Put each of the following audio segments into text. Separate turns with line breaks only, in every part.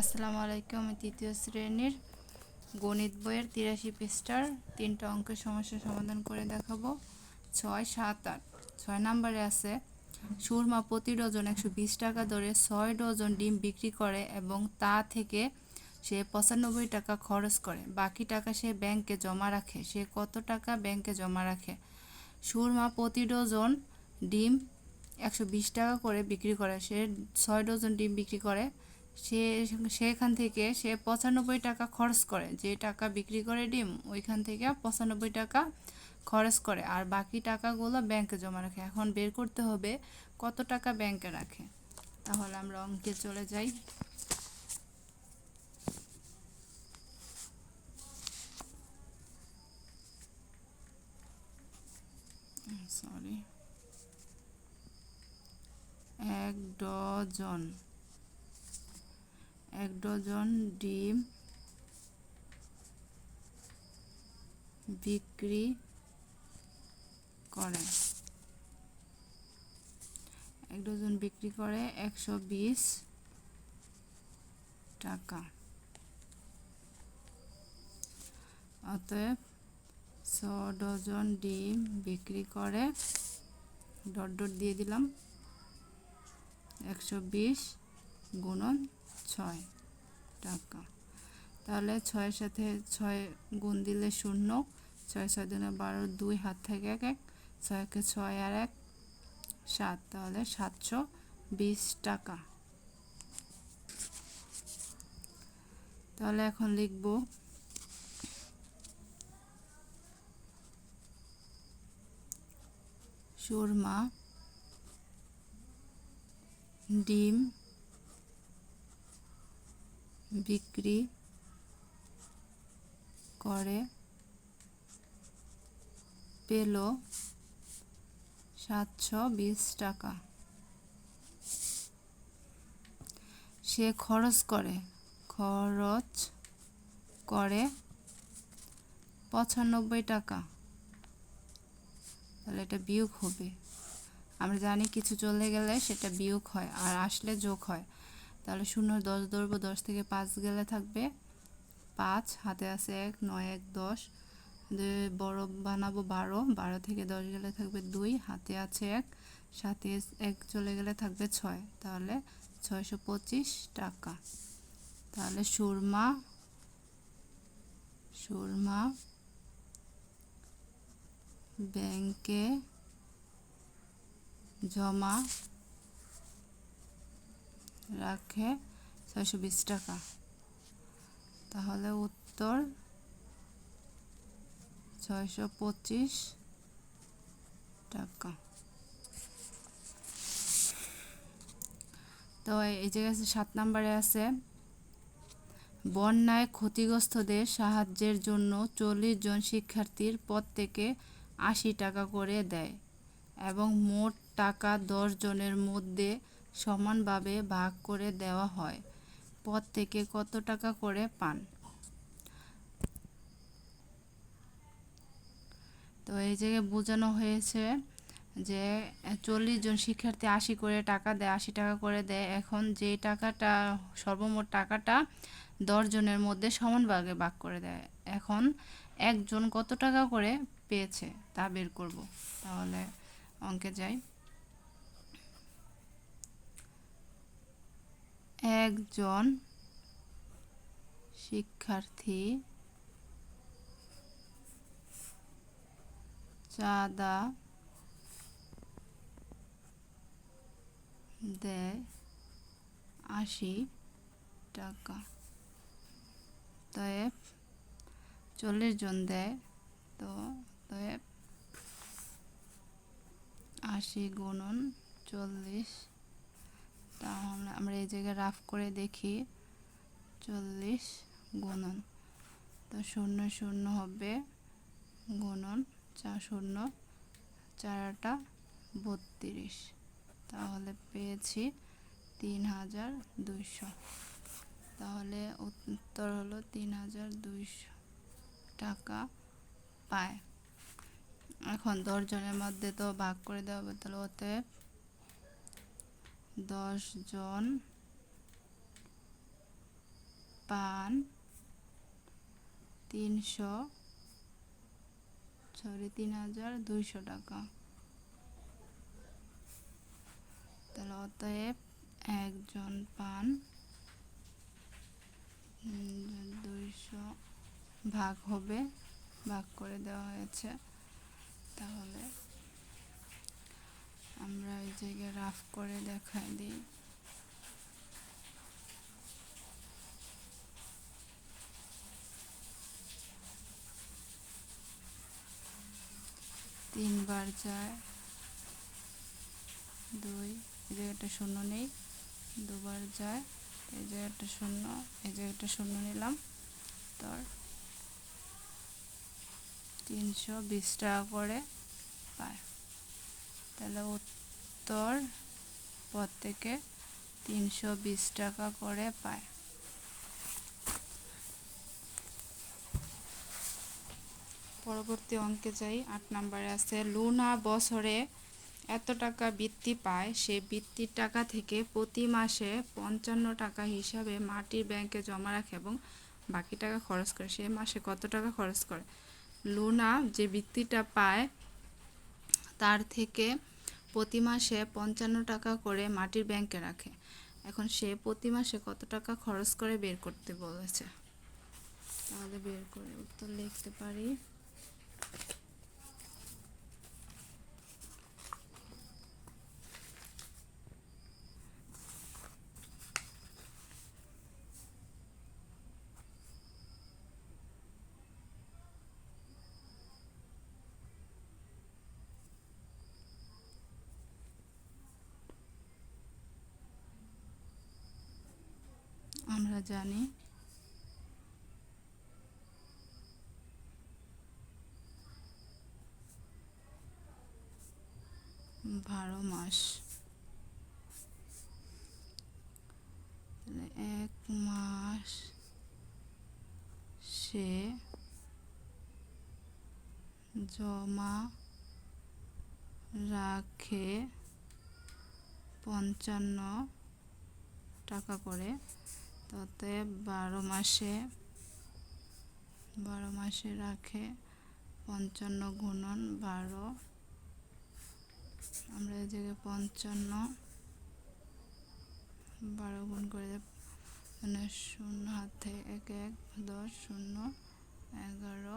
আসসালামু আলাইকুম তৃতীয় শ্রেণির গণিত বইয়ের তিরাশি পৃষ্ঠার তিনটা অঙ্কের সমস্যার সমাধান করে দেখাবো। ছয়, সাত, আট। ছয় নম্বরে আছে, সুরমা প্রতি ডজন একশো বিশ টাকা দরে ছয় ডজন ডিম বিক্রি করে এবং তা থেকে সে পঁচানব্বই টাকা খরচ করে। বাকি টাকা সে ব্যাংকে জমা রাখে। সে কত টাকা ব্যাংকে জমা রাখে? সুরমা প্রতি ডজন ডিম একশো বিশ টাকা করে বিক্রি করে। সে ছয় ডজন ডিম বিক্রি করে সে সেখান থেকে সে পঁচানব্বই টাকা খরচ করে। যে টাকা বিক্রি করে ডিম, ওইখান থেকে পঁচানব্বই টাকা খরচ করে। আর বাকি টাকাগুলো ব্যাংকে জমা রাখে। এখন বের করতে হবে কত টাকা ব্যাংকে রাখে। তাহলে আমরা অঙ্কে চলে যাই। সরি এক ডজন এক ডজন ডিম বিক্রি করে। এক ডজন বিক্রি করে একশো বিশ টাকা। অতএব ছ ডজন ডিম বিক্রি করে, ডট ডট দিয়ে দিলাম, একশো বিশ গুণন ছয় টাকা। তাহলে ছয়ের সাথে ছয় গুণ দিলে শূন্য, ছয় ছয় দিনে বারো, দুই হাত থেকে এক এক ছয়কে ছয় আর এক, সাত। তাহলে সাতশো বিশ টাকা। তাহলে এখন লিখব সুরমা, ডিম বিক্রি করে পেল সাতশো বিশ টাকা। সে খরচ করে খরচ করে পঁচানব্বই টাকা। তাহলে এটা বিয়োগ হবে। আমরা জানি কিছু চলে গেলে সেটা বিয়োগ হয়, আর আসলে যোগ হয়। তাহলে শূন্য দশ ধরবো, দশ থেকে পাঁচ গেলে থাকবে। পাঁচ, হাতে আছে এক, নয়, এক, দশ। বড় বানাবো বারো বারো থেকে দশ গেলে থাকবে দুই, হাতে আছে এক, সাথে এক চলে গেলে থাকবে ছয়। তাহলে ছয়শো পঁচিশ টাকা। তাহলে সুরমা সুরমা ব্যাংকে জমা রাখে ছয়শো বিশ টাকা। তাহলে উত্তর ছয়শো পঁচিশ টাকা। তো এই জায়গায় সাত নম্বরে আছে, বন্যায় ক্ষতিগ্রস্তদের সাহায্যের জন্য চল্লিশ জন শিক্ষার্থীর পদ থেকে আশি টাকা করে দেয় এবং মোট টাকা দশ জনের মধ্যে সমানভাবে ভাগ করে দেওয়া হয়। থেকে কত টাকা করে পান? তো এই জায়গায় বোঝানো হয়েছে যে চল্লিশ জন শিক্ষার্থী আশি করে টাকা দেয়, আশি টাকা করে দেয়। এখন যে টাকাটা, সর্বমোট টাকাটা দশ জনের মধ্যে সমান ভাগে ভাগ করে দেয়। এখন একজন কত টাকা করে পেয়েছে তা বের করব। তাহলে অঙ্কে যাই। একজন শিক্ষার্থী চাঁদা দেয় আশি টাকা। তয়েব চল্লিশ জন দেয়, তো তয়েব আশি গুণন চল্লিশ তাহলে আমরা এই জায়গায় রাফ করে দেখি। চল্লিশ গুণন। তো শূন্য শূন্য হবে গুণন চার শূন্য চারটা বত্রিশ। তাহলে পেয়েছি তিন হাজার দুইশো। তাহলে উত্তর হলো তিন হাজার দুইশো টাকা পায়। এখন দশজনের মধ্যে তো ভাগ করে দেওয়া হবে, তাহলে ওতে দশ জন পান, তিনশো সরি তিন হাজার দুইশো টাকা। তাহলে অতএব একজন পান দুইশো ভাগ হবে, ভাগ করে দেওয়া হয়েছে। তাহলে আমরা এই জায়গায় রাফ করে দেখাই দিই। তিনবার যায়। দুই, এই জায়গাটা শূন্য নেই। দুবার যায়। এই জায়গাটা শূন্য, এই জায়গাটা শূন্য নিলাম। তোর তিনশো বিশ টাকা করে পায়। তাহলে উত্তর প্রত্যেকে তিনশো বিশ টাকা করে পায়। পরবর্তী অঙ্কে যাই, আট নম্বরে আছে, লুনা বছরে এত টাকা বৃত্তি পায়, সে বৃত্তির টাকা থেকে প্রতি মাসে পঞ্চান্ন টাকা হিসাবে মাটির ব্যাংকে জমা রাখে এবং বাকি টাকা খরচ করে, সে মাসে কত টাকা খরচ করে? লুনা যে বৃত্তিটা পায়, তার থেকে প্রতি মাসে পঞ্চান্ন টাকা করে মাটির ব্যাংকে রাখে। এখন সে প্রতি মাসে কত টাকা খরচ করে বের করতে বলেছে? তাহলে বের করে উত্তর লিখতে পারি আমরা জানি। বারো মাস। এক মাস সে জমা রাখে পঞ্চান্ন টাকা করে। তাতে বারো মাসে বারো মাসে রাখে পঞ্চান্ন গুণন বারো। আমরা এই জায়গায় পঞ্চান্ন, বারো গুণ করে মানে শূন্য হাত এক এক, দশ শূন্য, এগারো,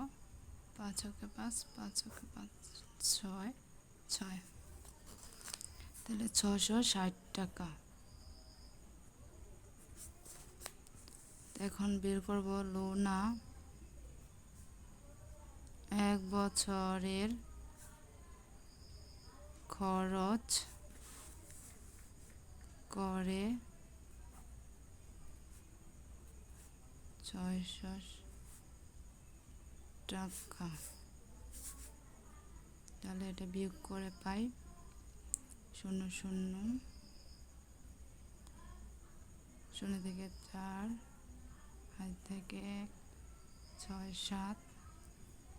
পাঁচ ওকে পাঁচ পাঁচ ওকে পাঁচ, ছয় ছয়। তাহলে ছশো ষাট টাকা। এখন বের করব লোনা। এক বছরের খরচ করে ছয়শো টাকা। তাহলে এটা বিয়োগ করে পাই শূন্য শূন্য। শূন্য থেকে চার আজ থেকে এক, ছয়, সাত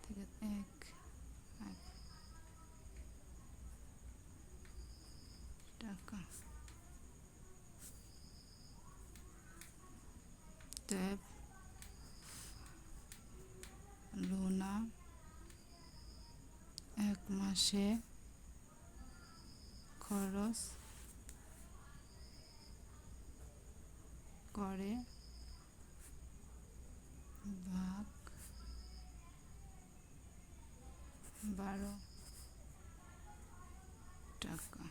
থেকে এক এক। টাকা। ট্যাব। লুনা। এক মাসে খরচ করে ভাগ বারো টাকা।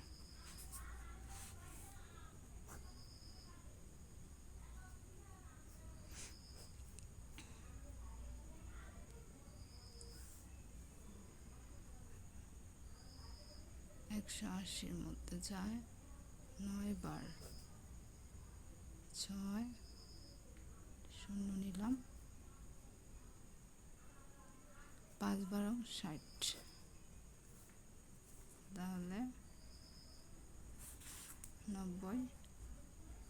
একশো আশির মধ্যে যায় নয় বার। ছয় শূন্য নিলাম। পাঁচ বারো ষাট। তাহলে নব্বই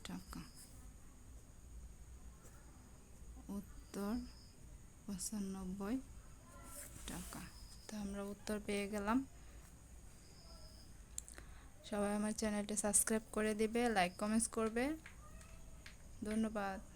টাকা। উত্তর পঁচানব্বই টাকা। তো আমরা উত্তর পেয়ে গেলাম। সবাই আমার চ্যানেলটি সাবস্ক্রাইব করে দিবে, লাইক, কমেন্টস করবে। ধন্যবাদ।